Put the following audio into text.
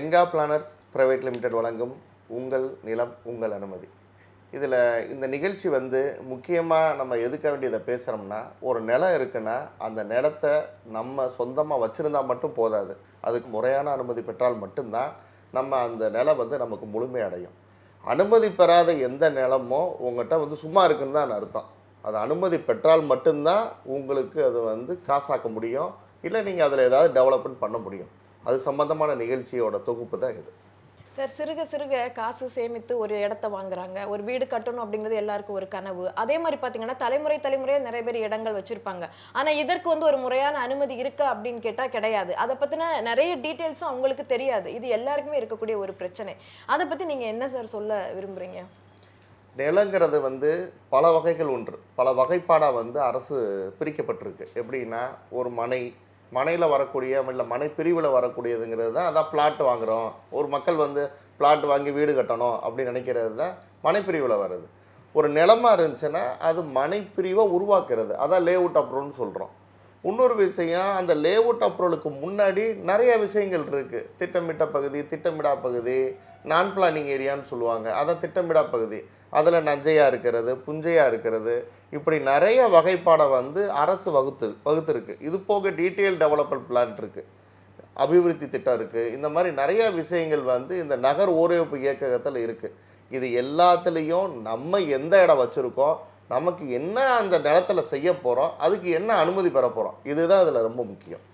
Renga planners private limited வழங்கும் உங்கள் நிலம் உங்கள் அனுமதி. இதில் இந்த நிகழ்ச்சி வந்து முக்கியமாக நம்ம எதுக்க வேண்டியதை பேசுகிறோம்னா ஒரு நிலம் இருக்குன்னா அந்த நிலத்தை நம்ம சொந்தமாக வச்சுருந்தா மட்டும் போதாது. அதுக்கு முறையான அனுமதி பெற்றால் மட்டும்தான் நம்ம அந்த நிலம் வந்து நமக்கு முழுமையடையும் அனுமதி பெறாத எந்த நிலமோ உங்கள்கிட்ட வந்து சும்மா இருக்குன்னு தான் அர்த்தம். அது அனுமதி பெற்றால் மட்டும்தான் உங்களுக்கு அது வந்து காசாக்க முடியும். இல்லை நீங்கள் அதில் ஏதாவது டெவலப்மெண்ட் பண்ண முடியும். அது சம்மந்தமான நிகழ்ச்சியோட தொகுப்பு தான் இது. சார் சிறுக சிறுக காசு சேமித்து ஒரு இடத்த வாங்குறாங்க. ஒரு வீடு கட்டணும் அப்படிங்கிறது எல்லாருக்கும் ஒரு கனவு. அதே மாதிரி பார்த்தீங்கன்னா தலைமுறை தலைமுறையாக நிறைய பேர் இடங்கள் வச்சிருப்பாங்க. ஆனால் இதற்கு வந்து ஒரு முறையான அனுமதி இருக்கா அப்படின்னு கேட்டால் கிடையாது. அதை பற்றின நிறைய டீட்டெயில்ஸும் அவங்களுக்கு தெரியாது. இது எல்லாருக்குமே இருக்கக்கூடிய ஒரு பிரச்சனை. அதை பற்றி நீங்கள் என்ன சார் சொல்ல விரும்புறீங்க? நிலங்கிறது வந்து பல வகைகள் ஒன்று. பல வகைப்பாடாக வந்து அரசு பிரிக்கப்பட்டிருக்கு. எப்படின்னா ஒரு மனை மனையில் வரக்கூடிய இல்லை மனை பிரிவில் வரக்கூடியதுங்கிறது தான் அதான் பிளாட் வாங்குகிறோம் ஒரு மக்கள் வந்து பிளாட் வாங்கி வீடு கட்டணும் அப்படின்னு நினைக்கிறது தான் மனைப்பிரிவில் வருது ஒரு நிலமா இருந்துச்சுன்னா அது மனைப்பிரிவை உருவாக்குறது. அதான் லேஅவுட் அப்ரூவ்னு சொல்கிறோம் இன்னொரு விஷயம் அந்த லேஅவுட் அப்ரூவலுக்கு முன்னாடி நிறைய விஷயங்கள் இருக்குது திட்டமிட்ட பகுதி திட்டமிடா பகுதி நான் பிளானிங் ஏரியான்னு சொல்லுவாங்க. அதான் திட்டமிடா பகுதி. அதில் நஞ்சையாக இருக்கிறது புஞ்சையாக இருக்கிறது. இப்படி நிறைய வகைப்பாடை வந்து அரசு வகுத்து வகுத்துருக்கு. இது போக டீட்டெயில் டெவலப்மெண்ட் பிளான் இருக்குது அபிவிருத்தி திட்டம் இருக்குது இந்த மாதிரி நிறைய விஷயங்கள் வந்து இந்த நகர் ஓரமைப்பு இயக்ககத்தில் இருக்குது இது எல்லாத்துலேயும் நம்ம எந்த இடம் வச்சுருக்கோம் நமக்கு என்ன அந்த நிலத்துல செய்ய போகிறோம் அதுக்கு என்ன அனுமதி பெற போகிறோம் இதுதான் இதில் ரொம்ப முக்கியம்.